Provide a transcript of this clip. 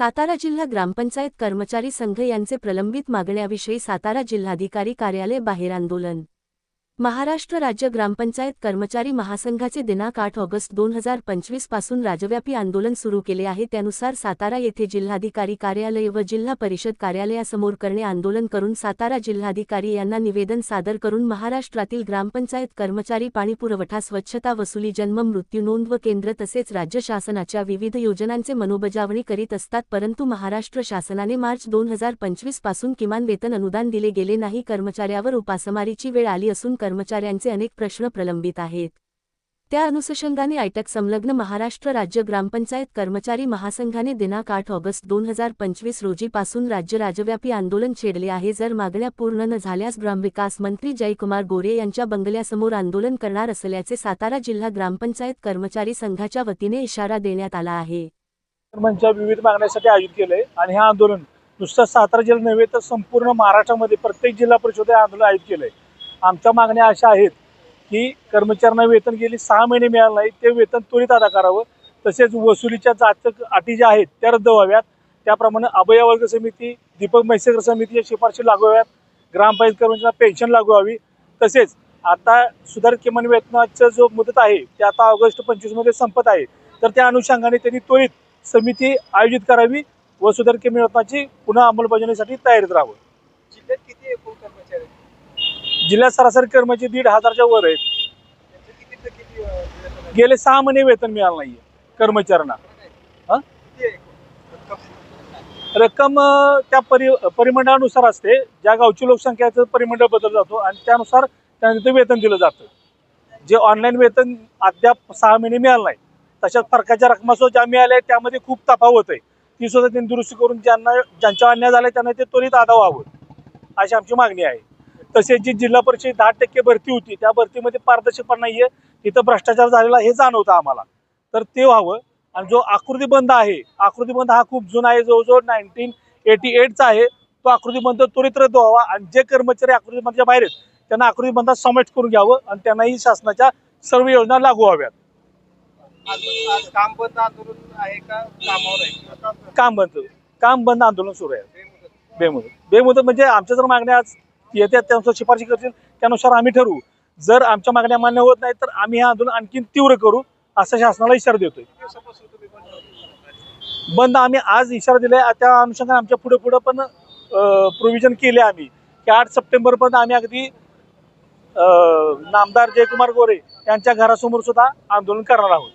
सातारा जिल्हा ग्रामपंचायत कर्मचारी संघ यांचे प्रलंबित मागण्याविषयी सातारा जिल्हाधिकारी कार्यालय बाहेर आंदोलन. महाराष्ट्र राज्य ग्रामपंचायत कर्मचारी महासंघाचे दिनांक आठ ऑगस्ट दोन हजार पंचवीसपासून राज्यव्यापी आंदोलन सुरू केले आहे. त्यानुसार सातारा येथे जिल्हाधिकारी कार्यालय व जिल्हा परिषद कार्यालयासमोर करणे आंदोलन करून सातारा जिल्हाधिकारी यांना निवेदन सादर करून महाराष्ट्रातील ग्रामपंचायत कर्मचारी पाणीपुरवठा स्वच्छता वसुली जन्म मृत्यू नोंद व केंद्र तसेच राज्य शासनाच्या विविध योजनांचे मनोबजावणी करीत असतात. परंतु महाराष्ट्र शासनाने मार्च दोन हजार पंचवीसपासून किमान वेतन अनुदान दिले गेले नाही. कर्मचाऱ्यावर उपासमारीची वेळ आली असून कर्मचाऱ्यांचे अनेक प्रश्न प्रलंबित आहेत. त्या अनुषंगाने आयटक संलग्न महाराष्ट्र राज्य ग्रामपंचायत कर्मचारी महासंघाने दिनांक आठ ऑगस्ट दोन हजार पंचवीस रोजीपासून राज्य राजव्यापी आंदोलन छेडले आहे. जर मागण्या पूर्ण न झाल्यास ग्रामविकास मंत्री जयकुमार गोरे यांच्या बंगल्यासमोर आंदोलन करणार असल्याचे सातारा जिल्हा ग्रामपंचायत कर्मचारी संघाच्या वतीने इशारा देण्यात आला आहे. विविध मागण्यासाठी आयोजित केले आणि हे आंदोलन नुसतं सातारा जिल्हा नव्हे तर संपूर्ण महाराष्ट्रामध्ये प्रत्येक जिल्हा परिषद आंदोलन आयोजित केलंय आमच्या मागण्या अशा आहेत की कर्मचाऱ्यांना वेतन गेली सहा महिने मिळालं नाही ते वेतन त्वरित अदा करावं. तसेच वसुलीच्या जातक अटी ज्या आहेत त्या रद्द व्हाव्यात. त्याप्रमाणे अभय वर्ग समिती दीपक म्हैसेकर समितीच्या शिफारशी लागू व्हाव्यात. ग्रामपंचायत कर्मचाऱ्यांना पेन्शन लागू व्हावी. तसेच आता सुधार किमान वेतनाचं जो मुदत आहे ते आता ऑगस्ट पंचवीसमध्ये संपत आहे. तर त्या अनुषंगाने त्यांनी त्वरित समिती आयोजित करावी व सुधार किमान वेतनाची पुन्हा अंमलबजावणीसाठी तयारीत राहावं. जिल्ह्यात किती एकूण कर्मचारी जिल्ह्यात सरासरी कर्मचारी दीड हजारच्या वर आहेत. गेले सहा महिने वेतन मिळालं नाहीये कर्मचाऱ्यांना. आहे रक्कम? त्या परि परिमंडळानुसार असते. ज्या गावची लोकसंख्याचं परिमंडळ बदल जातो आणि त्यानुसार त्यांना ते वेतन दिलं जातं. जे ऑनलाईन वेतन अद्याप सहा महिने मिळालं नाही. तशाच फरकाच्या रकमासुद्धा ज्या मिळाल्या आहेत त्यामध्ये खूप तफावत आहे. ती सुद्धा त्यांनी दुरुस्ती करून ज्यांना ज्यांच्या अन्याय झाला त्यांना ते त्वरित आदा व्हावं. अशी आमची मागणी आहे. तसेच जी जिल्हा परिषद दहा टक्के भरती होती त्या भरतीमध्ये पारदर्शकपणा नाहीये. तिथं भ्रष्टाचार झालेला हे जाणवतं आम्हाला. तर ते व्हावं. आणि जो आकृतीबंध आहे आकृतीबंध हा खूप जुना आहे जवळजवळ नाईन्टीन एटी एटचा आहे. तो आकृतीबंध त्वरित रद्द व्हावा आणि जे कर्मचारी आकृतीबंधाच्या बाहेर आहेत त्यांना आकृतीबंधात समाविष्ट करून घ्यावं आणि त्यांनाही शासनाच्या सर्व योजना लागू व्हाव्यात. काम बंद आंदोलन आहे का? कामावर? काम बंद काम बंद आंदोलन सुरू आहे. बेमुदत. बेमुदत म्हणजे आमच्या जर मागण्या आज येत्या त्यानुसार शिफारशी करतील त्यानुसार आम्ही ठरवू. जर आमच्या मागण्या मान्य होत नाही तर आम्ही हे आंदोलन आणखी तीव्र करू असं शासनाला इशारा देतोय. बंद आम्ही आज इशारा दिलाय त्या अनुषंगाने आमच्या पुढे पुढे पण प्रोव्हिजन केले आम्ही. की आठ सप्टेंबर पर्यंत आम्ही अगदी नामदार जयकुमार गोरे यांच्या घरासमोर सुद्धा आंदोलन करणार आहोत.